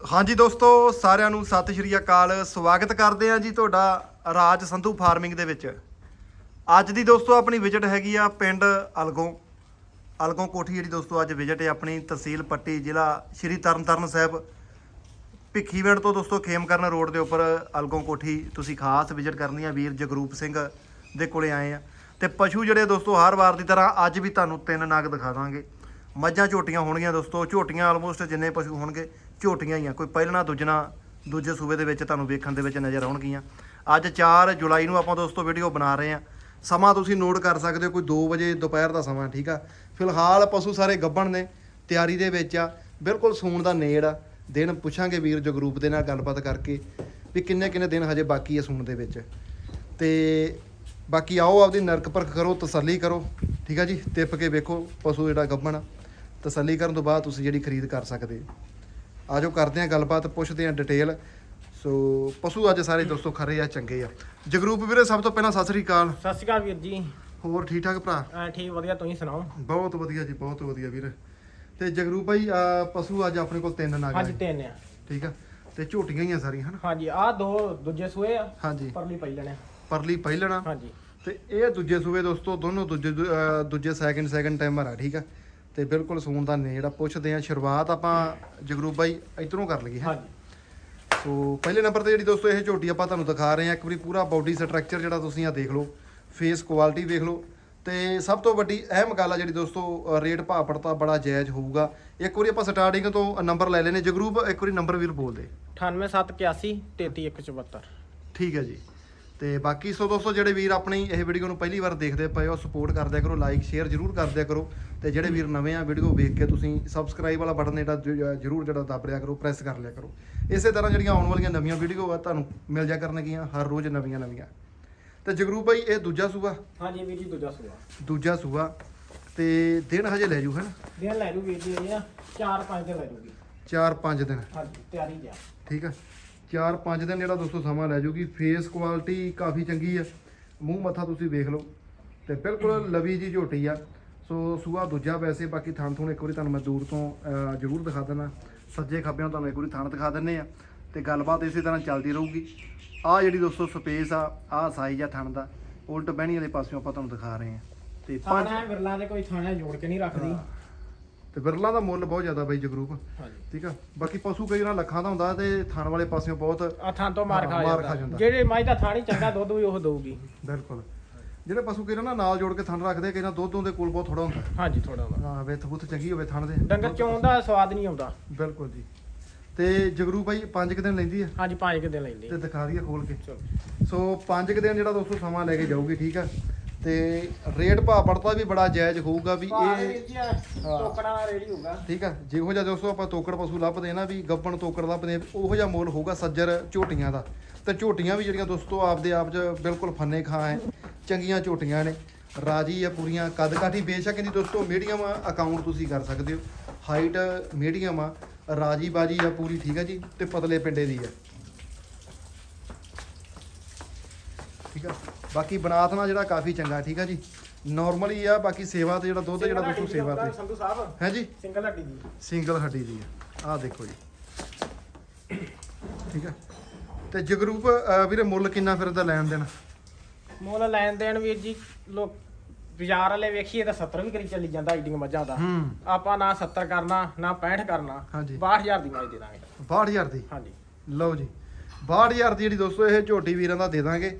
ਹਾਂਜੀ ਦੋਸਤੋ, ਸਾਰਿਆਂ ਨੂੰ ਸਤਿ ਸ਼੍ਰੀ ਅਕਾਲ। ਸਵਾਗਤ ਕਰਦੇ ਹਾਂ ਜੀ ਤੁਹਾਡਾ ਰਾਜ ਸੰਧੂ ਫਾਰਮਿੰਗ ਦੇ ਵਿੱਚ। ਅੱਜ ਦੀ ਦੋਸਤੋ ਆਪਣੀ ਵਿਜ਼ਿਟ ਹੈਗੀ ਆ ਪਿੰਡ ਅਲਗੋਂ। ਅਲਗੋਂ ਕੋਠੀ ਜਿਹੜੀ ਦੋਸਤੋ ਅੱਜ ਵਿਜ਼ਿਟ ਹੈ ਆਪਣੀ, ਤਹਿਸੀਲ ਪੱਟੀ, ਜ਼ਿਲ੍ਹਾ ਸ਼੍ਰੀ ਤਰਨਤਾਰਨ ਸਾਹਿਬ। ਭਿੱਖੀਵਿੰਡ ਤੋਂ ਦੋਸਤੋ ਖੇਮਕਰਨ ਰੋਡ ਦੇ ਉੱਪਰ ਅਲਗੋਂ ਕੋਠੀ ਤੁਸੀਂ ਖਾਸ ਵਿਜ਼ਿਟ ਕਰਨੀ ਆ, ਵੀਰ ਜਗਰੂਪ ਸਿੰਘ ਦੇ ਕੋਲੇ ਆਏ ਆ। ਤੇ ਪਸ਼ੂ ਜਿਹੜੇ ਦੋਸਤੋ ਹਰ ਵਾਰ ਦੀ ਤਰ੍ਹਾਂ ਅੱਜ ਵੀ ਤੁਹਾਨੂੰ ਤਿੰਨ ਨਾਗ ਦਿਖਾ ਦਾਂਗੇ। ਮੱਝਾਂ ਝੋਟੀਆਂ ਹੋਣਗੀਆਂ ਦੋਸਤੋ, ਝੋਟੀਆਂ ਆਲਮੋਸਟ ਜਿੰਨੇ ਪਸ਼ੂ ਹੋਣਗੇ ਝੋਟੀਆਂ ਹੀ ਆ। ਕੋਈ ਪਹਿਲਣਾ, ਦੂਜਣਾ, ਦੂਜੇ ਸੂਬੇ ਦੇ ਵਿੱਚ ਤੁਹਾਨੂੰ ਵੇਖਣ ਦੇ ਵਿੱਚ ਨਜ਼ਰ ਆਉਣਗੀਆਂ। ਅੱਜ 4 ਜੁਲਾਈ ਨੂੰ ਆਪਾਂ ਦੋਸਤੋ ਵੀਡੀਓ ਬਣਾ ਰਹੇ ਆ। ਸਮਾਂ ਤੁਸੀਂ ਨੋਟ ਕਰ ਸਕਦੇ ਹੋ, ਕੋਈ 2 ਵਜੇ ਦੁਪਹਿਰ ਦਾ ਸਮਾਂ, ਠੀਕ ਆ? ਫਿਲਹਾਲ ਪਸ਼ੂ ਸਾਰੇ ਗੱਭਣ ਨੇ, ਤਿਆਰੀ ਦੇ ਵਿੱਚ ਆ। ਬਿਲਕੁਲ ਸੂਣ ਦਾ ਨੇੜ ਆ। ਦਿਨ ਪੁੱਛਾਂਗੇ ਵੀਰ ਜਗਰੂਪ ਦੇ ਨਾਲ ਗੱਲਬਾਤ ਕਰਕੇ ਵੀ ਕਿੰਨੇ ਕਿੰਨੇ ਦਿਨ ਹਜੇ ਬਾਕੀ ਆ ਸੂਣ ਦੇ ਵਿੱਚ। ਤੇ ਬਾਕੀ ਆਓ, ਆਪਦੀ ਨਰਕ ਪਰਖ ਕਰੋ, ਤਸੱਲੀ ਕਰੋ, ਠੀਕ ਆ ਜੀ? ਤਿੱਪ ਕੇ ਵੇਖੋ ਪਸ਼ੂ ਜਿਹੜਾ ਗੱਭਣ ਤਸੱਲੀ ਕਰਨ ਤੋਂ ਬਾਅਦ ਤੁਸੀਂ ਜਿਹੜੀ ਖਰੀਦ ਕਰ ਸਕਦੇ ਆਜੋ ਕਰਦੇ ਆ ਗੱਲਬਾਤ ਪੁੱਛਦੇ ਆ ਡਿਟੇਲ ਸੋ ਪਸ਼ੂ ਅੱਜ ਸਾਰੇ ਦੋਸਤੋ ਖਰੇ ਆ ਚੰਗੇ ਆ। ਜਗਰੂਪ ਵੀਰੇ ਸਭ ਤੋਂ ਪਹਿਲਾਂ ਸਤਿ ਸ੍ਰੀ ਅਕਾਲ। ਸਤਿ ਸ਼੍ਰੀ ਅਕਾਲ ਵੀਰ ਜੀ। ਹੋਰ ਠੀਕ ਠਾਕ ਭਰਾ? ਅਹ ਠੀਕ ਵਧੀਆ ਤੁਸੀਂ ਸੁਣਾਓ? ਬਹੁਤ ਵਧੀਆ ਜੀ ਬਹੁਤ ਵਧੀਆ ਵੀਰ। ਤੇ ਜਗਰੂਪ ਭਾਈ ਆ ਪਸ਼ੂ ਅੱਜ ਆਪਣੇ ਕੋਲ ਤਿੰਨ ਨਗ ਹਾਂਜੀ ਆ ਤਿੰਨ ਆ। ਠੀਕ ਆ? ਤੇ ਝੋਟੀਆਂ ਹੀ ਆ ਸਾਰੀਆਂ ਹਨਾ? ਹਾਂਜੀ ਆਹ ਦੋ ਦੂਜੇ ਸੂਏ ਆ ਹਾਂਜੀ। ਪਰਲੀ ਪਈ ਲੈਣੇ ਪਰਲੀ ਪਹਿਲਣਾ ਹਾਂਜੀ। ਤੇ ਇਹ ਦੂਜੇ ਸੂਬੇ ਦੋਸਤੋ ਦੋਨੋਂ ਦੂਜੇ ਦੂ- ਅਹ ਦੂਜੇ ਸੈਕਿੰਡ ਸੈਕਿੰਡ ਟਾਈਮਰ ਆ ਠੀਕ ਆ? ਤੇ ਬਿਲਕੁਲ ਸੂਣ ਦਾ ਨੇੜ ਆ ਪੁੱਛਦੇ ਆ ਸ਼ੁਰੂਆਤ ਆਪਾਂ ਜਗਰੂਪ ਭਾਈ ਇਧਰੋਂ ਕਰ ਲਈਏ ਹੈਂ। ਹਾਂਜੀ। ਸੋ ਪਹਿਲੇ ਨੰਬਰ ਤੇ ਜਿਹੜੀ ਦੋਸਤੋ ਇਹ ਝੋਟੀ ਆਪਾਂ ਤੁਹਾਨੂੰ ਦਿਖਾ ਰਹੇ ਹਾਂ ਇੱਕ ਵਾਰੀ ਪੂਰਾ ਬਾਡੀ ਸਟਰਕਚਰ ਜਿਹੜਾ ਤੁਸੀਂ ਆ ਦੇਖ ਲਓ ਫੇਸ ਕੁਆਲਿਟੀ ਵੇਖ ਲਓ। ਤੇ ਸਭ ਤੋਂ ਵੱਡੀ ਅਹਿਮ ਗੱਲ ਆ ਜਿਹੜੀ ਦੋਸਤੋ ਰੇਟ ਭਾਅ ਪੜਤਾ ਬੜਾ ਜਾਇਜ਼ ਹੋਊਗਾ। ਇੱਕ ਵਾਰੀ ਆਪਾਂ ਸਟਾਰਟਿੰਗ ਤੋਂ ਨੰਬਰ ਲੈ ਲੈਨੇ ਜਗਰੂਪ ਇੱਕ ਵਾਰੀ ਨੰਬਰ ਵੀਰ ਬੋਲ ਦੇ 98781 33174 ਠੀਕ ਹੈ ਜੀ। ਤੇ ਬਾਕੀ ਸੋ ਦੋਸਤੋ ਜਿਹੜੇ ਵੀਰ ਆਪਣੀ ਇਹ ਵੀਡੀਓ ਨੂੰ ਪਹਿਲੀ ਵਾਰ ਦੇਖਦੇ ਪਏ ਹੋ ਸਪੋਰਟ ਕਰਦਿਆ ਕਰੋ ਲਾਈਕ ਸ਼ੇਅਰ ਜਰੂਰ ਕਰਦਿਆ ਕਰੋ ਤੇ ਜਿਹੜੇ ਵੀਰ ਨਵੇਂ ਆ ਵੀਡੀਓ ਵੇਖ ਕੇ ਤੁਸੀਂ ਸਬਸਕ੍ਰਾਈਬ ਵਾਲਾ ਬਟਨ ਜਿਹੜਾ ਜਰੂਰ ਜਿਹੜਾ ਦਬ ਲਿਆ ਕਰੋ ਪ੍ਰੈਸ ਕਰ ਲਿਆ ਕਰੋ। ਇਸੇ ਤਰ੍ਹਾਂ ਜਿਹੜੀਆਂ ਆਉਣ ਵਾਲੀਆਂ ਨਵੀਆਂ ਵੀਡੀਓ ਆ ਤੁਹਾਨੂੰ ਮਿਲ ਜਾ ਕਰਨਗੀਆਂ ਹਰ ਰੋਜ਼ ਨਵੀਆਂ ਨਵੀਆਂ। ਤੇ ਜਗਰੂਪ ਭਾਈ ਇਹ ਦੂਜਾ ਸੂਆ? ਹਾਂਜੀ ਵੀਰ ਜੀ ਦੂਜਾ ਸੂਆ। ਦੂਜਾ ਸੂਆ। ਤੇ ਦਿਨ ਹਜੇ ਲੈ ਜੂ ਹਨ? ਦਿਨ ਲੈ ਜੂ ਵੀਰ ਜੀ ਇਹ ਆ 4-5 ਦਿਨ ਲੈ ਜੂਗੀ। 4-5 ਦਿਨ। ਹਾਂਜੀ ਤਿਆਰੀ ਜਾ ਠੀਕ ਆ। 4-5 ਦਿਨ ਜਿਹੜਾ ਦੋਸਤੋ ਸਮਾਂ ਲੈ ਜੂਗੀ ਫੇਸ ਕੁਆਲਿਟੀ ਕਾਫੀ ਚੰਗੀ ਆ। ਮੂੰਹ ਮੱਥਾ ਤੁਸੀਂ ਵੇਖ ਲਓ। ਤੇ ਬਿਲਕੁਲ ਲਵੀ ਜੀ ਝੋਟੀ ਆ। ਸੋ ਸੂਆ ਦੂਜਾ ਵੈਸੇ ਬਾਕੀ ਥਣ ਥੁਣ ਇੱਕ ਵਾਰੀ ਤੁਹਾਨੂੰ ਮੈਂ ਦੂਰ ਤੋਂ ਜ਼ਰੂਰ ਦਿਖਾ ਦਿੰਦਾ। ਸੱਜੇ ਖੱਬਿਆਂ ਤੁਹਾਨੂੰ ਇੱਕ ਵਾਰੀ ਥਣ ਦਿਖਾ ਦਿੰਨੇ ਆ। ਤੇ ਗੱਲਬਾਤ ਇਸੇ ਤਰ੍ਹਾਂ ਚੱਲਦੀ ਰਹੂਗੀ। ਆ ਜਿਹੜੀ ਦੋਸਤੋ ਸਪੇਸ ਆ ਆ ਸਾਈਜ਼ ਆ ਥਣ ਦਾ। ਉਲਟ ਬਹਿਣੀ ਵਾਲੇ ਪਾਸਿਓਂ ਆਪਾਂ ਤੁਹਾਨੂੰ ਦਿਖਾ ਰਹੇ ਆ। ਤੇ ਪੰਜ ਵਿਰਲਾ ਦੇ ਕੋਈ ਥਾਣਾ ਜੋੜ ਕੇ ਨਹੀਂ ਰੱਖਦੀ। ਤੇ ਬਿਰਲਾ ਦਾ ਮੁੱਲ ਬਹੁਤ ਜ਼ਿਆਦਾ ਬਾਈ ਜਗਰੂਪ। ਹਾਂਜੀ। ਠੀਕ ਆ? ਬਾਕੀ ਪਸ਼ੂ ਕਈ ਵਾਰ ਲੱਖਾਂ ਦਾ ਹੁੰਦਾ ਤੇ ਥਣ ਵਾਲੇ ਪਾਸਿਓਂ ਬਹੁਤ ਆ ਥਾਂ ਤੋਂ ਮਾਰ ਹਾਂ, ਖਾ ਮਾਰ ਖਾ ਜਾਂਦਾ। ਜਾਂਦਾ ਜਿਹੜੇ ਮੱਝ ਦਾ ਥਾਣੀ ਚੰਗਾ ਦੁੱਧ ਵੀ ਉਹ ਦਊਗੀ। ਬਿਲਕੁਲ। ਜਿਹੜੇ ਪਸ਼ੂ ਕਿਹਨਾਂ ਨਾ ਨਾਲ ਜੋੜ ਕੇ ਥਣ ਰੱਖਦੇ ਕਿਹਨਾਂ ਦੁੱਧ ਉਹਦੇ ਕੋਲ ਬਹੁਤ ਥੋੜਾ ਹੁੰਦਾ। ਹਾਂਜੀ ਥੋੜਾ ਵਾ ਹਾਂ ਵੇਥ ਬੁੱਥ ਚੰਗੀ ਹੋਵੇ ਥਣ ਦੇ। ਡੰਗਰ ਚੋਂ ਦਾ ਸਵਾਦ ਨਹੀਂ ਆਉਂਦਾ। ਬਿਲਕੁਲ ਜੀ। ਤੇ ਜਗਰੂ ਭਾਈ 5 ਕੁ ਦਿਨ ਲੈਂਦੀ ਆ? ਹਾਂਜੀ 5 ਦਿਨ ਲੈਂਦੇ। ਤੇ ਦਿਖਾ ਦਈਏ ਖੋਲ ਕੇ। ਚਲੋ। ਸੋ 5 ਕੁ ਦਿਨ ਜਿਹੜਾ ਦੋਸਤੋ ਸਮਾਂ ਲੈ ਕੇ ਜਾਊਗੀ ਠੀਕ ਆ? ਤੇ ਰੇਟ ਭਾਅ ਪੜਤਾ ਵੀ ਬੜਾ ਜਾਇਜ਼ ਹੋਊਗਾ ਵੀ ਇਹ ਟੋਕੜਾ ਰੈਡੀ ਹੋਊਗਾ। ਠੀਕ ਆ ਜਿਹੋ ਜਿਹਾ ਦੋਸਤੋ ਆਪਾਂ ਤੋਕੜ ਪਸ਼ੂ ਲੱਭਦੇ ਨਾ ਵੀ ਗੱਬਣ ਤੋਕੜ ਲੱਭਦੇ ਉਹੋ ਜਿਹਾ ਮੁੱਲ ਹੋਊਗਾ ਸੱਜਰ ਝੋਟੀਆਂ ਦਾ। ਤੇ ਝੋਟੀਆਂ ਵੀ ਜਿਹੜੀਆਂ ਦੋਸਤੋ ਆਪਦੇ ਆਪ 'ਚ ਬਿਲਕੁਲ ਫੰਨੇ ਖਾਂ ਹੈ ਚੰਗੀਆਂ ਝੋਟੀਆਂ ਨੇ। ਰਾਜੀ ਆ ਪੂਰੀਆਂ ਕੱਦ ਕਾਠੀ ਬੇਸ਼ੱਕ ਇਹਦੀ ਦੋਸਤੋ ਮੀਡੀਅਮ ਅਕਾਊਂਟ ਤੁਸੀਂ ਕਰ ਸਕਦੇ ਹੋ। ਹਾਈਟ ਮੀਡੀਅਮ ਆ ਰਾਜੀ ਬਾਜੀ ਆ ਪੂਰੀ ਠੀਕ ਆ ਜੀ ਤੇ ਪਤਲੇ ਪਿੰਡੇ ਦੀ ਆ। ਠੀਕ ਆ? ਬਾਕੀ ਬਨਾਤਨਾ ਜਿਹੜਾ ਕਾਫੀ ਚੰਗਾ ਠੀਕ ਆ ਜੀ? ਨਾਰਮਲੀ ਆ ਬਾਕੀ ਸੇਵਾ ਤੇ ਜਿਹੜਾ ਦੁੱਧ ਜਿਹੜਾ ਦੋਸਤੋ ਸੇਵਾ ਤੇ। ਸੰਧੂ ਸਾਹਿਬ? ਹੈ ਜੀ? ਸਿੰਗਲ ਹੱਡੀ ਦੀ। ਸਿੰਗਲ ਹੱਡੀ ਦੀ ਆ। ਦੇਖੋ ਜੀ। ਠੀਕ ਆ? ਤੇ ਜਗਰੂਪ ਵੀਰੇ ਮੁੱਲ ਕਿੰਨਾ ਫਿਰ ਦਾ ਲੈਣ ਦੇਣ? ਮੁੱਲ ਲੈਣ ਦੇਣ ਵੀਰ ਜੀ ਲੋਕ ਬਾਜ਼ਾਰ ਵਾਲੇ ਵੇਖੀਏ ਤਾਂ 70 ਵੀ ਕਰੀ ਚੱਲੀ ਜਾਂਦਾ ਆਈਡਿੰਗ ਮੱਝਾਂ ਦਾ। ਹੂੰ। ਆਪਾਂ ਨਾ 70 ਕਰਨਾ ਨਾ 65 ਕਰਨਾ ਹਾਂਜੀ। 62000 ਦੀ ਮੱਝ ਦੇ ਦਾਂਗੇ। 62000 ਦੀ? ਹਾਂਜੀ। ਲਓ ਜੀ। 62000 ਦੀ ਜਿਹੜੀ ਦੋਸਤੋ ਇਹ ਝੋਟੀ ਵੀਰਾਂ ਦਾ ਦੇ ਦਾਂਗੇ।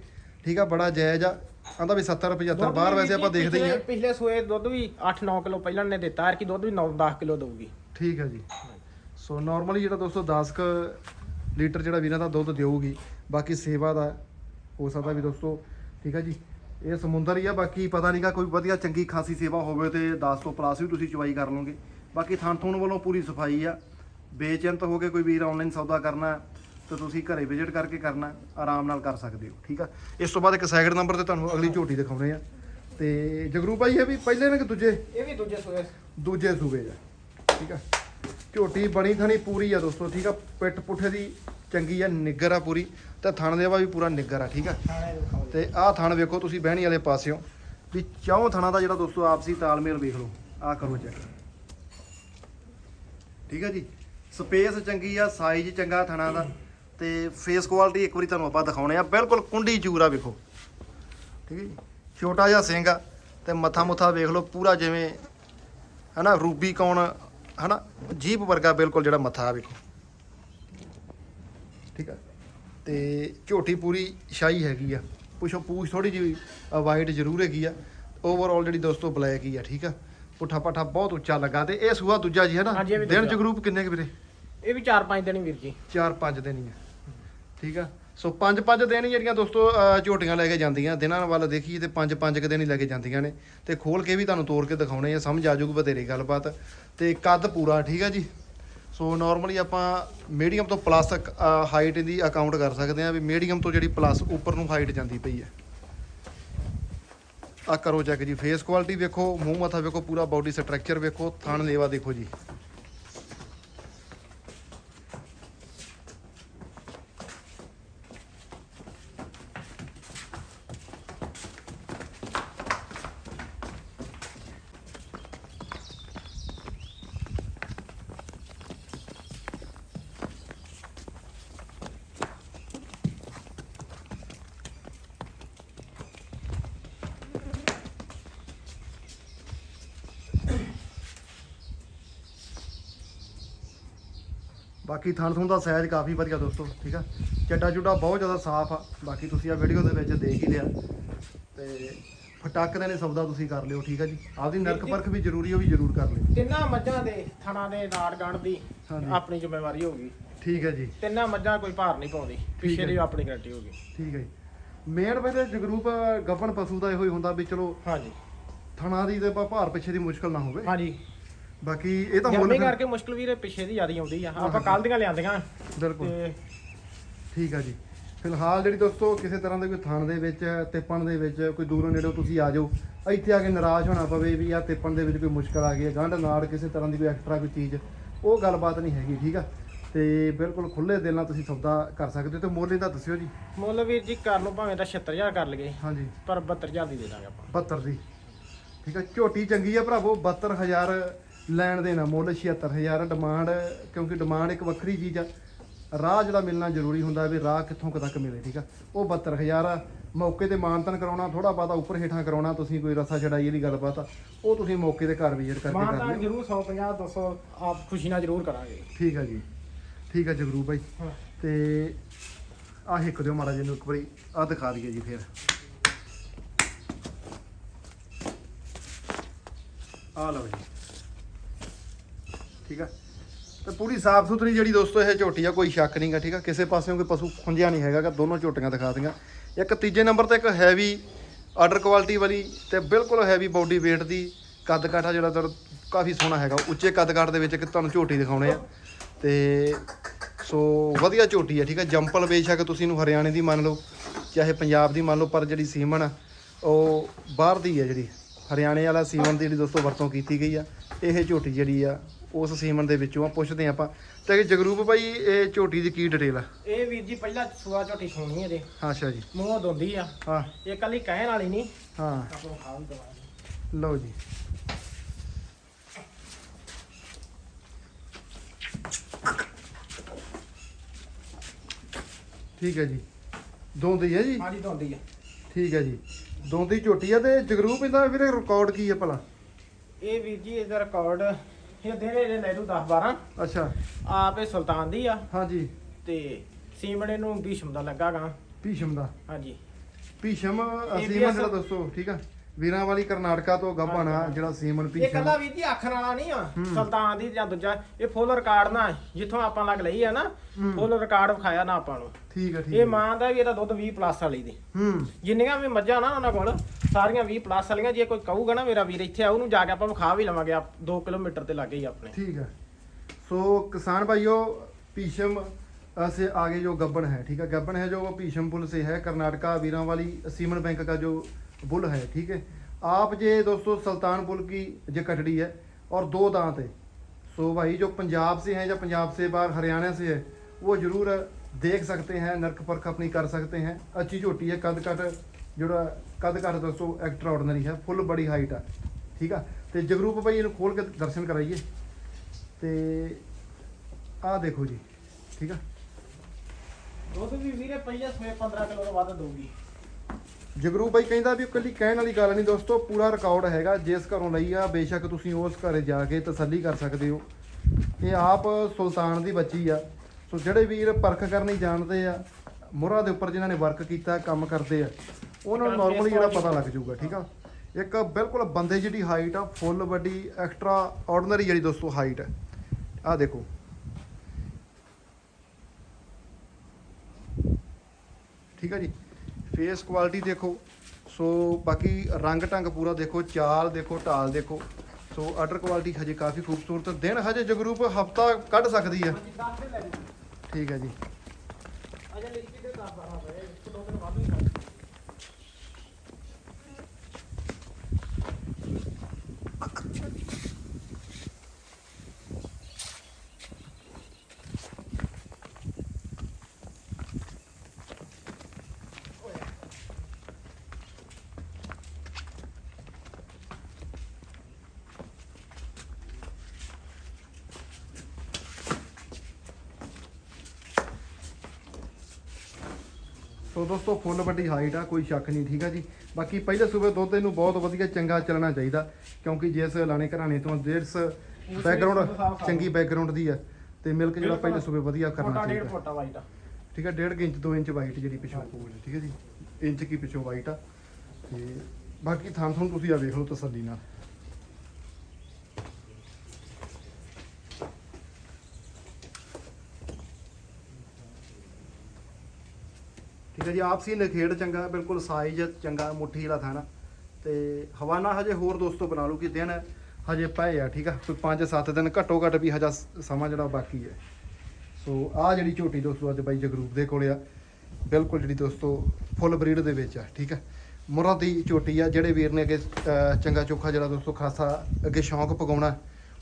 ਠੀਕ ਆ ਬੜਾ ਜਾਇਜ਼ ਆ। ਆਂਦਾ ਵੀ 70 75 ਦੁੱਧ ਬਾਹਰ ਵੈਸੇ ਆਪਾਂ ਦੇਖਦੇ ਹੀ ਆ। ਪਿਛਲੇ- ਸੂਏ ਦੁੱਧ ਵੀ 8-9 ਕਿਲੋ ਪਹਿਲਾਂ ਨੇ ਦਿੱਤਾ ਕਿ ਦੁੱਧ ਵੀ 9-10 ਕਿਲੋ ਦਊਗੀ। ਠੀਕ ਆ ਜੀ। ਸੋ ਨਾਰਮਲੀ ਜਿਹੜਾ ਦੋਸਤੋ 10 ਕ ਲੀਟਰ ਜਿਹੜਾ ਵੀਰਾਂ ਦਾ ਦੁੱਧ ਦੇਊਗੀ ਬਾਕੀ ਸੇਵਾ ਦਾ ਹੋ ਸਕਦਾ ਵੀ ਦੋਸਤੋ ਠੀਕ ਆ ਜੀ। ਇਹ ਸਮੁੰਦਰ ਹੀ ਆ ਬਾਕੀ ਪਤਾ ਨਹੀਂਗਾ ਕੋਈ ਵਧੀਆ ਚੰਗੀ ਖਾਸੀ ਸੇਵਾ ਹੋਵੇ ਤੇ 10 ਤੋਂ ਪਲੱਸ ਵੀ ਤੁਸੀਂ ਚੁਆਈ ਕਰ ਲਓਗੇ। ਬਾਕੀ ਥਣ ਥੁਣ ਵੱਲੋਂ ਪੂਰੀ ਸਫ਼ਾਈ ਆ। ਬੇਚਿੰਤ ਹੋ ਕੇ ਕੋਈ ਵੀਰ ਆਨਲਾਈਨ ਸੌਦਾ ਕਰਨਾ ਤੇ ਤੁਸੀਂ ਘਰੇ ਵਿਜ਼ਿਟ ਕਰਕੇ ਕਰਨਾ ਆਰਾਮ ਨਾਲ ਕਰ ਸਕਦੇ ਹੋ ਠੀਕ ਆ? ਇਸ ਤੋਂ ਬਾਅਦ ਇੱਕ ਸੈਕਿੰਡ ਨੰਬਰ ਤੇ ਤੁਹਾਨੂੰ ਅਗਲੀ ਝੋਟੀ ਦਿਖਾਉਣੇ ਆ। ਤੇ ਜਗਰੂ ਭਾਈ ਇਹ ਵੀ ਪਹਿਲੇ ਨੇ ਕਿ ਦੂਜੇ? ਇਹ ਵੀ ਦੂਜੇ ਸੂਏ ਦੂਜੇ ਸੂਬੇ ਆ ਠੀਕ ਆ? ਝੋਟੀ ਬਣੀ ਥਣੀ ਪੂਰੀ ਆ ਦੋਸਤੋ ਠੀਕ ਆ? ਪਿੱਠ ਪੁੱਠੇ ਦੀ ਚੰਗੀ ਆ ਨਿੱਗਰ ਆ ਪੂਰੀ। ਤੇ ਥਣ ਦੇਵਾ ਵੀ ਪੂਰਾ ਨਿੱਗਰ ਆ ਠੀਕ ਆ? ਦੇ ਤੇ ਆਹ ਥਣ ਵੇਖੋ ਤੁਸੀਂ ਬਹਿਣੀ ਵਾਲੇ ਪਾਸਿਓਂ। ਵੀ ਚੌਂ ਥਣਾ ਦਾ ਜਿਹੜਾ ਦੋਸਤੋ ਆਪਸੀ ਤਾਲਮੇਲ ਵੇਖ ਲਓ ਆਹ ਕਰੋ ਚੈੱਕ ਠੀਕ ਆ ਜੀ? ਸਪੇਸ ਚੰਗੀ ਆ ਸਾਈਜ਼ ਚੰਗਾ ਥਣਾ ਦਾ। ਤੇ ਫੇਸ ਕੁਆਲਿਟੀ ਇੱਕ ਵਾਰੀ ਤੁਹਾਨੂੰ ਆਪਾਂ ਦਿਖਾਉਣੇ ਆ। ਬਿਲਕੁਲ ਕੁੰਡੀ ਚੂਰ ਵੇਖੋ। ਠੀਕ ਹੈ ਜੀ? ਛੋਟਾ ਜਿਹਾ ਸਿੰਘ ਆ ਤੇ ਮੱਥਾ ਮੁੱਥਾ ਵੇਖ ਲਓ ਪੂਰਾ ਜਿਵੇਂ ਹਨਾ ਰੂਬੀ ਕੌਣ ਹਨਾ ਜੀਪ ਵਰਗਾ ਬਿਲਕੁਲ ਜਿਹੜਾ ਮੱਥਾ ਆ ਵੇਖੋ। ਠੀਕ ਆ? ਤੇ ਝੋਟੀ ਪੂਰੀ ਸ਼ਾਹੀ ਹੈਗੀ ਆ। ਪੁੱਛੋ ਪੂਛ ਥੋੜੀ ਜਿਹੀ ਵਾਈਟ ਜ਼ਰੂਰ ਹੈਗੀ ਆ। ਓਵਰਆਲ ਜਿਹੜੀ ਦੋਸਤੋ ਬਲੈਕ ਹੀ ਆ ਠੀਕ ਆ? ਪੁੱਠਾ ਪੱਠਾ ਬਹੁਤ ਉੱਚਾ ਲੱਗਾ ਤੇ ਇਹ ਸੂਆ ਦੂਜਾ ਜੀ ਹੈ ਨਾ ਦਿਨ ਚ। ਗਰੂਪ ਕਿੰਨੇ ਕੁ ਵੀਰੇ? ਇਹ ਵੀ 4-5 ਦਿਨ ਹੀ ਵੀਰ ਜੀ। 4-5 ਦਿਨ ਹੀ ਆ। ਠੀਕ ਆ? ਸੋ 5-5 ਦਿਨ ਹੀ ਜਿਹੜੀਆਂ ਦੋਸਤੋ ਝੋਟੀਆਂ ਲੈ ਕੇ ਜਾਂਦੀਆਂ। ਦਿਨਾਂ ਵੱਲ ਦੇਖੀਏ ਤੇ 5-5 ਦਿਨ ਹੀ ਲੈ ਕੇ ਜਾਂਦੀਆਂ ਨੇ। ਤੇ ਖੋਲ ਕੇ ਵੀ ਤੁਹਾਨੂੰ ਤੋੜ ਕੇ ਦਿਖਾਉਣੇ ਆ, ਸਮਝ ਆ ਜਾਊਗੀ ਬਥੇਰੀ ਗੱਲਬਾਤ। ਤੇ ਕੱਦ ਪੂਰਾ, ਠੀਕ ਆ ਜੀ? ਸੋ ਨਾਰਮਲੀ ਆਪਾਂ ਮੀਡੀਅਮ ਤੋਂ ਪਲੱਸ ਹਾਈਟ ਦੀ ਅਕਾਊਂਟ ਕਰ ਸਕਦੇ ਆ ਵੀ ਮੀਡੀਅਮ ਤੋਂ ਜਿਹੜੀ ਪਲੱਸ ਉੱਪਰ ਨੂੰ ਹਾਈਟ ਜਾਂਦੀ ਪਈ ਹੈ। ਆ ਕਰੋ ਚੈੱਕ ਜੀ ਫੇਸ ਕੁਆਲਿਟੀ ਵੇਖੋ ਮੂੰਹ ਮੱਥਾ ਵੇਖੋ, ਪੂਰਾ ਬਾਡੀ ਸਟਰਕਚਰ ਵੇਖੋ, ਥਣ ਲੇਵਾ ਦੇਖੋ ਜੀ। ਬਾਕੀ ਥਣ ਥਣ ਦਾ ਸਾਈਜ਼ ਕਾਫੀ ਵਧੀਆ ਦੋਸਤੋ ਠੀਕ ਆ? ਚੱਡਾ ਚੁੱਡਾ ਬਹੁਤ ਜ਼ਿਆਦਾ ਸਾਫ਼ ਆ। ਬਾਕੀ ਤੁਸੀਂ ਆ ਵੀਡੀਓ ਦੇ ਵਿੱਚ ਦੇਖ ਹੀ ਲਿਆ। ਤੇ ਫਟਾਕਦੇ ਨੇ ਸੌਦਾ ਤੁਸੀਂ ਕਰ ਲਿਓ ਠੀਕ ਆ ਜੀ? ਆਪਦੀ ਨਰਕ ਪਰਖ ਵੀ ਜ਼ਰੂਰੀ ਉਹ ਵੀ ਜ਼ਰੂਰ ਕਰ ਲਿਓ। ਤਿੰਨਾਂ ਮੱਝਾਂ ਦੇ ਥਣਾ ਦੇ ਨਾੜ ਗਣ ਦੀ ਹਾਂਜੀ। ਆਪਣੀ ਜ਼ਿੰਮੇਵਾਰੀ ਹੋਗੀ ਠੀਕ ਹੈ ਜੀ। ਤਿੰਨਾਂ ਮੱਝਾਂ ਕੋਈ ਭਾਰ ਨਹੀਂ ਪਾਉਂਦੀ ਪਿੱਛੇ ਦੀ ਆਪਣੀ ਗਰੰਟੀ ਹੋਗੀ ਠੀਕ ਹੈ ਜੀ। ਮੇਨ ਵੈਸੇ ਜਗਰੂਪ ਗੱਬਣ ਪਸ਼ੂ ਦਾ ਇਹੋ ਹੀ ਹੁੰਦਾ ਵੀ ਚਲੋ ਹਾਂਜੀ। ਥਣਾ ਦੀ ਤੇ ਭਾਰ ਪਿੱਛੇ ਦੀ ਮੁਸ਼ਕਲ ਨਾ ਹੋਵੇ। ਹਾਂਜੀ। ਬਾਕੀ ਇਹ ਤਾਂ ਮੁੱਲ ਗਰਮੀ ਫਿਰ- ਕਰਕੇ ਮੁਸ਼ਕਲ ਵੀਰੇ ਪਿੱਛੇ ਦੀ ਜ਼ਿਆਦਾ ਆਉਂਦੀ ਆ। ਆਪਾਂ ਕੱਲ ਦੀਆਂ ਲਿਆਂਦੀਆਂ। ਬਿਲਕੁਲ। ਤੇ ਠੀਕ ਆ ਜੀ। ਫਿਲਹਾਲ ਜਿਹੜੀ ਦੋਸਤੋ ਕਿਸੇ ਤਰ੍ਹਾਂ ਦੇ ਕੋਈ ਥਣ ਦੇ ਵਿੱਚ ਤਿੱਪਣ ਦੇ ਵਿੱਚ ਕੋਈ ਦੂਰੋਂ ਨੇੜੋਂ ਤੁਸੀਂ ਆ ਜਾਓ। ਇੱਥੇ ਆ ਕੇ ਨਿਰਾਸ਼ ਹੋਣਾ ਪਵੇ ਵੀ ਆ ਤਿੱਪਣ ਦੇ ਵਿੱਚ ਕੋਈ ਮੁਸ਼ਕਲ ਆ ਗਈ ਹੈ। ਗੰਢ ਨਾੜ ਕਿਸੇ ਤਰ੍ਹਾਂ ਦੀ ਕੋਈ ਐਕਸਟਰਾ ਕੋਈ ਚੀਜ਼ ਉਹ ਗੱਲਬਾਤ ਨਹੀਂ ਹੈਗੀ ਠੀਕ ਆ? ਤੇ ਬਿਲਕੁਲ ਖੁੱਲੇ ਦਿਲ ਨਾਲ ਤੁਸੀਂ ਸੌਦਾ ਕਰ ਸਕਦੇ ਹੋ। ਤੇ ਮੁੱਲ ਇਹਦਾ ਦੱਸਿਓ ਜੀ। ਮੁੱਲ ਵੀਰ ਜੀ ਕਰ ਲਓ ਭਾਵੇਂ ਤਾਂ 76000 ਕਰ ਲਈਏ। ਹਾਂਜੀ। ਪਰ 72000 ਦੀ ਦੇ ਦਾਂਗੇ ਆਪਾਂ। 72 ਦੀ। ਠੀਕ ਆ ਝੋਟੀ ਚੰਗੀ ਆ ਭਰਾਵੋ। 72000 ਲੈਣ ਦੇਣਾ ਮੁੱਲ 76000 ਡਿਮਾਂਡ ਕਿਉਂਕਿ ਡਿਮਾਂਡ ਇੱਕ ਵੱਖਰੀ ਚੀਜ਼ ਆ। ਰਾਹ ਜਿਹੜਾ ਮਿਲਣਾ ਜ਼ਰੂਰੀ ਹੁੰਦਾ ਵੀ ਰਾਹ ਕਿੱਥੋਂ ਕੁ ਤੱਕ ਮਿਲੇ ਠੀਕ ਆ? ਉਹ 72000 ਆ। ਮੌਕੇ ਤੇ ਮਾਨਤਨ ਕਰਾਉਣਾ ਥੋੜਾ ਬਾਤਾ ਉੱਪਰ ਹੇਠਾਂ ਕਰਾਉਣਾ ਤੁਸੀਂ ਕੋਈ ਰਸਾ ਛੜਾਈ ਵਾਲੀ ਗੱਲਬਾਤ ਆ ਉਹ ਤੁਸੀਂ ਮੌਕੇ ਤੇ ਘਰ ਵਿਜ਼ਿਟ ਕਰਕੇ ਮਾਨ ਕਰ ਤਾਂ ਲਿਓ। ਜ਼ਰੂਰ 150 200 ਆਪ ਖੁਸ਼ੀ ਨਾਲ ਜ਼ਰੂਰ ਕਰਾਂਗੇ। ਠੀਕ ਆ ਜੀ। ਠੀਕ ਆ ਜਗਰੂ ਬਾਈ। ਹਾਂ। ਤੇ ਆਹ ਇੱਕ ਦਿਓ ਮਾੜਾ ਜੀ ਨੂੰ ਇੱਕ ਵਾਰੀ ਆ ਦਿਖਾ ਦਈਏ ਜੀ ਫਿਰ। ਆ ਲਓ ਜੀ। ਠੀਕ ਆ? ਤੇ ਪੂਰੀ ਸਾਫ਼ ਸੁਥਰੀ ਜਿਹੜੀ ਦੋਸਤੋ ਇਹ ਝੋਟੀ ਆ ਕੋਈ ਸ਼ੱਕ ਨਹੀਂਗਾ ਠੀਕ ਆ? ਕਿਸੇ ਪਾਸਿਓਂ ਕੋਈ ਪਸ਼ੂ ਖੁੰਝਿਆ ਨਹੀਂ ਹੈਗਾ ਦੋਨੋਂ ਝੋਟੀਆਂ ਦਿਖਾ ਦਿਆਂ। ਇੱਕ ਤੀਜੇ ਨੰਬਰ ਤੇ ਇੱਕ ਹੈਵੀ ਆਰਡਰ ਕੁਆਲਿਟੀ ਵਾਲੀ ਤੇ ਬਿਲਕੁਲ ਹੈਵੀ ਬਾਡੀ weight ਦੀ ਕੱਦ ਕਾਠਾ ਜਿਹੜਾ ਦਰ ਕਾਫੀ ਸੋਹਣਾ ਹੈਗਾ। ਉੱਚੇ ਕੱਦ ਕਾਠ ਦੇ ਵਿੱਚ ਇੱਕ ਤੁਹਾਨੂੰ ਝੋਟੀ ਦਿਖਾਉਣੇ ਆ। ਤੇ ਸੋ ਵਧੀਆ ਝੋਟੀ ਆ ਠੀਕ ਆ? ਜੰਪਲ ਬੇਸ਼ੱਕ ਤੁਸੀਂ ਇਹਨੂੰ ਹਰਿਆਣੇ ਦੀ ਮੰਨ ਲਓ ਚਾਹੇ ਪੰਜਾਬ ਦੀ ਮੰਨ ਲਓ ਪਰ ਜਿਹੜੀ ਸੀਮਨ ਆ, ਉਹ ਬਾਹਰ ਦੀ ਆ ਜਿਹੜੀ। ਹਰਿਆਣੇ ਵਾਲਾ ਸੀਮਨ ਦੀ ਜਿਹੜੀ ਦੋਸਤੋ ਵਰਤੋਂ ਕੀਤੀ ਗਈ ਆ ਇਹ ਝੋਟੀ ਜਿਹੜੀ ਆ ਉਸ ਸੀਮਨ ਦੇ ਵਿੱਚੋਂ ਆ ਪੁੱਛਦੇ ਆ ਆਪਾਂ। ਤੇ ਜਗਰੂਪ ਭਾਈ ਇਹ ਝੋਟੀ ਦੀ ਕੀ ਡਿਟੇਲ ਆ? ਇਹ ਵੀਰ ਜੀ ਪਹਿਲਾਂ ਸੂਆ ਝੋਟੀ ਸੋਣੀ ਇਹਦੇ। ਅੱਛਾ ਜੀ। ਮੂੰਹੋਂ ਦੋਂਦੀ ਆ। ਹਾਂ। ਇਹ ਕੱਲੀ ਕਹਿਣ ਵਾਲੀ ਨਹੀਂ। ਹਾਂ। ਆਪਾਂ ਦਵਾਂਗੇ ਲਓ ਜੀ। ਠੀਕ ਹੈ ਜੀ। ਦੋਂਦੀ ਹੈ ਜੀ? ਹਾਂਜੀ ਦੋਂਦੀ ਆ। ਠੀਕ ਹੈ ਜੀ। ਦੋਂਦੀ ਝੋਟੀ ਆ ਤੇ ਜਗਰੂਪ ਇਹਦਾ ਵੀਰੇ ਰਿਕਾਰਡ ਕੀ ਹੈ ਭਲਾ? ਇਹ ਵੀਰ ਜੀ ਇਹਦਾ ਰਿਕਾਰਡ ਇਹ ਦੇਣੇ ਇਹਦੇ ਲੈ ਲੂ 10 12 ਅੱਛਾ। ਆਪ ਇਹ ਸੁਲਤਾਨ ਦੀ ਆ। ਹਾਂਜੀ। ਤੇ ਸੀਮਣੇ ਨੂੰ ਭੀਸ਼ਮ ਦਾ ਲੱਗਾ ਭੀਸ਼ਮ ਦਾ। ਹਾਂਜੀ। ਭੀਸ਼ਮ ਸੀਮਨ ਦੋਸਤੋ ਠੀਕ ਆ? ਵੀਰਾਂ ਵਾਲੀ ਕਰਨਾਟਕਾ ਤੋਂ ਗੱਭਣ ਆ ਜਿਹੜਾ ਸੀਮਨ ਇਹ ਭੀਸ਼ਮ ਕੱਲਾ ਵੀਰ ਜੀ ਆਖਣ ਵਾਲਾ ਨਹੀਂ ਆ ਹੂੰ। ਸੁਲਤਾਨ ਦੀ ਜਾਂ ਦੂਜਾ ਇਹ ਫੁੱਲ ਰਿਕਾਰਡ ਨਾ ਜਿੱਥੋਂ ਆਪਾਂ ਲੱਗ ਲਈ ਆ ਨਾ ਹੂੰ। ਫੁੱਲ ਰਿਕਾਰਡ ਵਿਖਾਇਆ ਨਾ ਆਪਾਂ ਨੂੰ ਠੀਕ ਆ ਠੀਕ ਇਹ ਆ ਮਾਂ ਦਾ ਵੀ ਇਹਦਾ ਦੁੱਧ 20 ਪਲੱਸ ਵਾਲੀ ਦੀ ਹੂੰ ਜਿੰਨੀਆਂ ਵੀ ਮੱਝਾਂ ਨਾ ਉਹਨਾਂ ਕੋਲ ਸਾਰੀਆਂ 20 ਪਲੱਸ ਵਾਲੀਆਂ ਜੇ ਕੋਈ ਕਹੂਗਾ ਨਾ ਮੇਰਾ ਵੀਰ ਇੱਥੇ ਆਉ ਨੂੰ ਜਾ ਕੇ ਆਪਾਂ ਵਿਖਾ ਵੀ ਲਵਾਂਗੇ 2 ਕਿਲੋਮੀਟਰ ਤੇ ਲੱਗੇ ਹੀ ਆਪਣੇ ठीक है सो किसान भाइयों पीशम अ, से आगे जो गब्बन है ठीक है गब्बन है जो वो पीशम पुल से है कर्नाटका वीरां वाली सीमन बैंक का जो बुल है ठीक है आप ये दोस्तों सुल्तान पुल की जो कटड़ी है और दो दांत है सो भाई जो पंजाब से हैं या पंजाब से बाहर हरियाणा से है वो जरूर देख सकते हैं नरक परख अपनी कर सकते हैं अच्छी झोटी है कद कट ਜਿਹੜਾ ਕਦ ਘੱਟ ਦੋਸਤੋ ਐਕਸਟਰਾ ਆਰਡੀਨਰੀ ਹੈ ਫੁੱਲ ਬੜੀ ਹਾਈਟ ਆ ਠੀਕ ਆ ਤੇ ਜਗਰੂਪ ਭਾਈ ਇਹਨੂੰ ਖੋਲ ਕੇ ਦਰਸ਼ਨ ਕਰਾਈਏ ਤੇ ਆਹ ਦੇਖੋ ਜੀ ਠੀਕ ਆ ਦੁੱਧ ਵੀ ਵੀਰੇ ਪਹਿਲੇ ਸਵੇ 15 ਕਿਲੋ ਤੋਂ ਵੱਧ ਦਊਗੀ ਜਗਰੂ ਬਾਈ ਕਹਿੰਦਾ ਵੀ ਇਕੱਲੀ ਕਹਿਣ ਵਾਲੀ ਗੱਲ ਨਹੀਂ ਦੋਸਤੋ ਪੂਰਾ ਰਿਕਾਰਡ ਹੈਗਾ। ਜਿਸ ਘਰੋਂ ਲਈ ਆ ਬੇਸ਼ੱਕ ਤੁਸੀਂ ਉਸ ਘਰੇ ਜਾ ਕੇ ਤਸੱਲੀ ਕਰ ਸਕਦੇ ਹੋ। ਇਹ ਆਪ ਸੁਲਤਾਨ ਦੀ ਬੱਚੀ ਆ। ਸੋ ਜਿਹੜੇ ਵੀਰ ਪਰਖ ਕਰਨੀ ਜਾਣਦੇ ਆ ਮੁਹਰਾ ਦੇ ਉੱਪਰ ਜਿਨ੍ਹਾਂ ਨੇ ਵਰਕ ਕੀਤਾ ਕੰਮ ਕਰਦੇ ਆ ਉਹਨਾਂ ਨੂੰ ਨਾਰਮਲੀ ਜਿਹੜਾ ਪਤਾ ਲੱਗ ਜਾਊਗਾ ਠੀਕ ਆ? ਇੱਕ ਬਿਲਕੁਲ ਬੰਦੇ ਜਿਹੜੀ ਹਾਈਟ ਆ ਫੁੱਲ ਵੱਡੀ ਐਕਸਟਰਾ ਆਰਡੀਨਰੀ ਜਿਹੜੀ ਦੋਸਤੋ ਹਾਈਟ ਹੈ ਆ ਦੇਖੋ। ਠੀਕ ਹੈ ਜੀ? ਫੇਸ ਕੁਆਲਿਟੀ ਦੇਖੋ। ਸੋ ਬਾਕੀ ਰੰਗ ਢੰਗ ਪੂਰਾ ਦੇਖੋ ਚਾਲ ਦੇਖੋ ਢਾਲ ਦੇਖੋ। ਸੋ ਆਰਡਰ ਕੁਆਲਿਟੀ ਹਜੇ ਕਾਫੀ ਖੂਬਸੂਰਤ ਦਿਨ ਹਜੇ ਜਗਰੂਪ ਹਫਤਾ ਕੱਢ ਸਕਦੀ ਆ ਹਾਂਜੀ 10 ਦਿਨ ਲੈ ਜੀ ਠੀਕ ਹੈ ਜੀ। ਅਜੇ ਲਿਖੀ ਤੇ 10 12 ਪਏ ਇੱਕ ਦੋ ਦਿਨ ਵੱਧ ਵੀ ਸੋ ਦੋਸਤੋ ਫੁੱਲ ਵੱਡੀ ਹਾਈਟ ਆ ਕੋਈ ਸ਼ੱਕ ਨਹੀਂ ਠੀਕ ਆ ਜੀ? ਬਾਕੀ ਪਹਿਲੇ ਸੂਬੇ ਦੁੱਧ ਇਹਨੂੰ ਬਹੁਤ ਵਧੀਆ ਚੰਗਾ ਚੱਲਣਾ ਚਾਹੀਦਾ ਕਿਉਂਕਿ ਜਿਸ ਲਾਣੇ ਘਰਾਣੇ ਤੋਂ ਜਿਸ ਬੈਕਗ੍ਰਾਉਂਡ ਚੰਗੀ ਬੈਕਗ੍ਰਾਉਂਡ ਦੀ ਆ ਤੇ ਮਿਲਕ ਜਿਹੜਾ। ਪਹਿਲੇ ਸੂਬੇ ਵਧੀਆ ਕਰਨਾ ਚਾਹੀਦਾ। ਫੋਟਾ ਵਾਈਟ ਆ। ਠੀਕ ਹੈ 1.5 ਇੰਚ 2 ਇੰਚ ਵਾਈਟ ਜਿਹੜੀ ਪਿੱਛੋਂ ਪੂਲ ਠੀਕ ਹੈ ਜੀ? ਇੰਚ ਕੀ ਪਿੱਛੋਂ ਵਾਈਟ ਆ। ਤੇ ਬਾਕੀ ਥਾਂ ਤੁਹਾਨੂੰ ਤੁਸੀਂ ਆ ਵੇਖ ਲਓ ਤਸੱਲੀ ਨਾਲ। ਠੀਕ ਹੈ ਜੀ, ਆਪਸੀ ਨਖੇੜ ਚੰਗਾ, ਬਿਲਕੁਲ ਸਾਈਜ਼ ਚੰਗਾ, ਮੁੱਠੀ ਵਾਲਾ ਥਾਣਾ। ਤੇ ਹਵਾਨਾ ਹਜੇ ਹੋਰ ਦੋਸਤੋ ਬਣਾ ਲਓ ਕਿ ਦਿਨ ਹਜੇ ਪਏ ਆ, ਠੀਕ ਆ? ਕੋਈ 5-7 ਦਿਨ ਘੱਟੋ ਘੱਟ ਵੀ ਹਜਾ ਸਮਾਂ ਜਿਹੜਾ ਬਾਕੀ ਹੈ। ਸੋ ਆ ਜਿਹੜੀ ਝੋਟੀ ਦੋਸਤੋ ਅੱਜ ਬਾਈ ਜਗਰੂਪ ਦੇ ਕੋਲੇ ਆ, ਬਿਲਕੁਲ ਜਿਹੜੀ ਦੋਸਤੋ ਫੁੱਲ ਬਰੀਡ ਦੇ ਵਿੱਚ ਆ, ਠੀਕ ਆ? ਮੁਰਾ ਦੀ ਝੋਟੀ ਆ, ਜਿਹੜੇ ਵੀਰ ਨੇ ਅੱਗੇ ਚੰਗਾ ਚੋਖਾ ਜਿਹੜਾ ਦੋਸਤੋ ਖਾਸਾ ਅੱਗੇ ਸ਼ੌਂਕ ਪਗਾਉਣਾ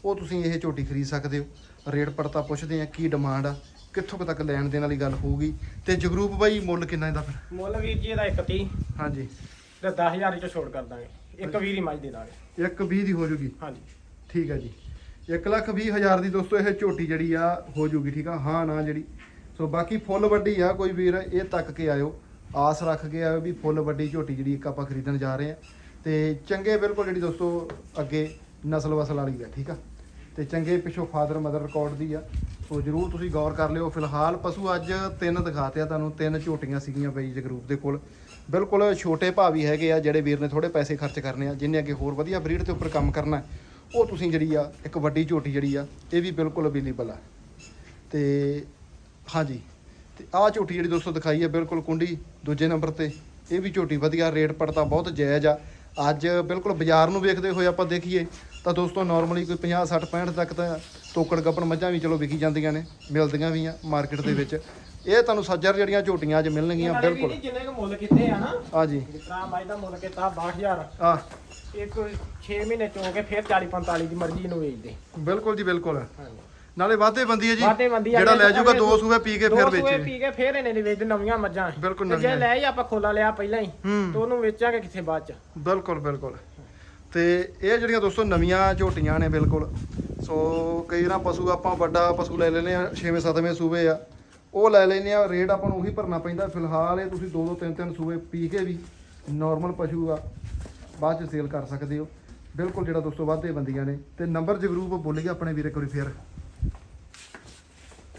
ਉਹ ਤੁਸੀਂ ਇਹ ਝੋਟੀ ਖਰੀਦ ਸਕਦੇ ਹੋ। ਰੇਟ ਪੜਤਾ ਪੁੱਛਦੇ ਆ, ਕੀ ਡਿਮਾਂਡ ਆ ਕਿੱਥੋਂ ਕੁ ਤੱਕ ਲੈਣ ਦੇਣ ਵਾਲੀ ਗੱਲ ਹੋਊਗੀ? ਤੇ ਜਗਰੂਪ ਬਾਈ ਮੁੱਲ ਕਿੰਨਾ ਇਹਦਾ ਫਿਰ? ਮੁੱਲ ਵੀਰ ਜੀ ਇਹਦਾ 31 ਹਾਂਜੀ। ਤੇ 10000 ਚ ਛੋੜ ਕਰ ਦਾਂਗੇ। ਇੱਕ ਵੀਰ ਹੀ ਮੱਝ ਦੇ ਦਾਂਗੇ। ਇੱਕ 20 ਦੀ ਹੋ ਜੂਗੀ? ਹਾਂਜੀ। ਠੀਕ ਹੈ ਜੀ। 1 ਲੱਖ 20 ਹਜ਼ਾਰ ਦੀ ਦੋਸਤੋ ਇਹ ਝੋਟੀ ਜਿਹੜੀ ਆ ਹੋ ਜੂਗੀ ਠੀਕ ਆ? ਹਾਂ ਨਾ ਜਿਹੜੀ। ਸੋ ਬਾਕੀ ਫੁੱਲ ਵੱਡੀ ਆ ਕੋਈ ਵੀਰ ਇਹ ਤੱਕ ਕੇ ਆਇਓ। ਆਸ ਰੱਖ ਕੇ ਆਇਓ ਵੀ ਫੁੱਲ ਵੱਡੀ ਝੋਟੀ ਜਿਹੜੀ ਇੱਕ ਆਪਾਂ ਖਰੀਦਣ ਜਾ ਰਹੇ ਆ। ਤੇ ਚੰਗੇ ਬਿਲਕੁਲ ਜਿਹੜੀ ਦੋਸਤੋ ਅੱਗੇ ਨਸਲ ਵਸਲ ਵਾਲੀ ਆ ਠੀਕ ਆ? ਤੇ ਚੰਗੇ ਪਿੱਛੋਂ ਫਾਦਰ ਮਦਰ ਰਿਕਾਰਡ ਦੀ ਆ। ਸੋ ਜਰੂਰ ਤੁਸੀਂ ਗੌਰ ਕਰ ਲਿਓ। ਫਿਲਹਾਲ ਪਸ਼ੂ ਅੱਜ ਤਿੰਨ ਦਿਖਾਤੇ ਆ ਤੁਹਾਨੂੰ। ਤਿੰਨ ਝੋਟੀਆਂ ਸੀਗੀਆਂ ਬਈ ਜਗਰੂਪ ਦੇ ਕੋਲ। ਬਿਲਕੁਲ ਛੋਟੇ ਭਾਅ ਵੀ ਹੈਗੇ ਆ, ਜਿਹੜੇ ਵੀਰ ਨੇ ਥੋੜੇ ਪੈਸੇ ਖਰਚ ਕਰਨੇ ਆ, ਜਿੰਨੇ ਅੱਗੇ ਹੋਰ ਵਧੀਆ ਬਰੀਡ ਦੇ ਉੱਪਰ ਕੰਮ ਕਰਨਾ ਉਹ ਤੁਸੀਂ ਜਿਹੜੀ ਆ, ਇੱਕ ਵੱਡੀ ਝੋਟੀ ਜਿਹੜੀ ਆ, ਇਹ ਵੀ ਬਿਲਕੁਲ ਅਵੇਲੇਬਲ ਆ। ਤੇ ਹਾਂਜੀ, ਤੇ ਆਹ ਝੋਟੀ ਜਿਹੜੀ ਦੋਸਤੋ ਦਿਖਾਈ ਹੈ ਬਿਲਕੁਲ ਕੁੰਡੀ ਦੂਜੇ ਨੰਬਰ ਤੇ, ਇਹ ਵੀ ਝੋਟੀ ਵਧੀਆ ਰੇਟ ਪੜਤਾ ਬਹੁਤ ਜਾਇਜ਼ ਆ। ਅੱਜ ਬਿਲਕੁਲ ਬਾਜ਼ਾਰ ਨੂੰ ਵੇਖਦੇ ਹੋਏ ਆਪਾਂ ਦੇਖੀਏ, ਤਾਂ ਦੋਸਤੋ ਨਾਰਮਲੀ ਕੋਈ 50 60 65 ਤੱਕ ਤਾਂ ਤੋਕੜ ਗੱਪਣ ਮੱਝਾਂ ਵੀ ਚਲੋ ਵਿਕੀ ਜਾਂਦੀਆਂ ਨੇ ਮਿਲਦੀਆਂ ਵੀ ਆ ਮਾਰਕੀਟ ਦੇ ਵਿੱਚ। ਇਹ ਤੁਹਾਨੂੰ ਸੱਜਰ ਜਿਹੜੀਆਂ ਝੋਟੀਆਂ ਅੱਜ ਮਿਲਣਗੀਆਂ ਬਿਲਕੁਲ। ਜੀ ਜਿੰਨੇ ਕੁ ਮੁੱਲ ਕੀਤੇ ਆ ਨਾ ਆ ਜੀ ਜਿਸ ਤਰ੍ਹਾਂ ਮੱਝ ਦਾ ਮੁੱਲ ਕੀਤਾ 62000 ਆ ਇੱਕ 6 ਮਹੀਨੇ ਚੋ ਕੇ ਫਿਰ 40 45 ਦੀ ਮਰਜ਼ੀ ਨੂੰ ਵੇਚਦੇ। ਬਿਲਕੁਲ ਜੀ ਬਿਲਕੁਲ। ਹਾਂਜੀ। ਨਾਲੇ ਵਾਧੇ ਬੰਦੀ ਹੈ ਜੀ। ਜਿਹੜਾ ਲੈ ਜਾਊਗਾ ਦੋ ਸੂਏ ਪੀ ਕੇ ਫਿਰ ਦੋ ਸੂਏ ਵੇਚੇ। ਪੀ ਕੇ ਫਿਰ ਇਹਨੇ ਦੀ ਵੇਚ ਨਵੀਆਂ ਮੱਝਾਂ ਬਿਲਕੁਲ ਤੇ ਜੇ ਨਵੀਆਂ। ਲੈ ਹੀ ਆਪਾਂ ਖੋਲਾ ਲਿਆ ਪਹਿਲਾਂ ਹੂੰ। ਤੇ ਉਹਨੂੰ ਵੇਚਾਂਗੇ ਕਿੱਥੇ ਬਾਅਦ ਚ। ਬਿਲਕੁਲ ਬਿਲਕੁਲ। ਤੇ ਇਹ ਜਿਹੜੀਆਂ ਦੋਸਤੋ ਨਵੀਆਂ ਝੋਟੀਆਂ ਨੇ ਬਿਲਕੁਲ। ਸੋ ਕਈ ਨਾ ਪਸ਼ੂ ਆਪਾਂ ਵੱਡਾ ਪਸ਼ੂ ਲੈ ਲੈਨੇ ਆ 6ਵੇਂ 7ਵੇਂ ਸੂਬੇ ਆ। ਉਹ ਲੈ ਲੈਨੇ ਆ ਰੇਟ ਆਪਾਂ ਨੂੰ ਉਹੀ ਭਰਨਾ ਪੈਂਦਾ। ਫਿਲਹਾਲ ਇਹ ਤੁਸੀਂ ਦੋ ਦੋ ਤਿੰਨ ਤਿੰਨ ਸੂਬੇ ਪੀ ਕੇ ਵੀ ਨਾਰਮਲ ਪਸ਼ੂ ਆ ਬਾਅਦ ਚ ਸੇਲ ਕਰ ਸਕਦੇ ਹੋ। ਬਿਲਕੁਲ ਜਿਹੜਾ ਦੋਸਤੋ ਵਾਧੇ ਬੰਦੀਆਂ ਨੇ। ਤੇ ਨੰਬਰ ਜਗਰੂਪ ਬੋਲੀਏ ਆਪਣੇ ਵੀਰੇ ਕੋਲ ਫੇਰ।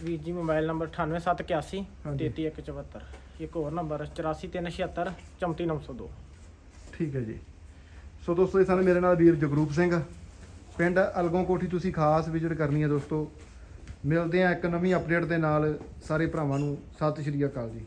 ਵੀਰ ਜੀ ਮੋਬਾਈਲ ਨੰਬਰ 98781 ਹਾਂਜੀ। 33174 ਇੱਕ ਹੋਰ ਨੰਬਰ 84376 34902 ਠੀਕ ਹੈ ਜੀ। ਸੋ ਦੋਸਤੋ ਇਹ ਸਨ ਮੇਰੇ ਨਾਲ ਵੀਰ ਜਗਰੂਪ ਸਿੰਘ। ਪਿੰਡ ਅਲਗੋਂ ਕੋਠੀ ਤੁਸੀਂ ਖਾਸ ਵਿਜ਼ਿਟ ਕਰਨੀ ਹੈ ਦੋਸਤੋ। ਮਿਲਦੇ ਆ ਇੱਕ ਨਵੀਂ ਅਪਡੇਟ ਦੇ ਨਾਲ। ਸਾਰੇ ਭਰਾਵਾਂ ਨੂੰ ਸਤਿ ਸ਼੍ਰੀ ਅਕਾਲ ਜੀ।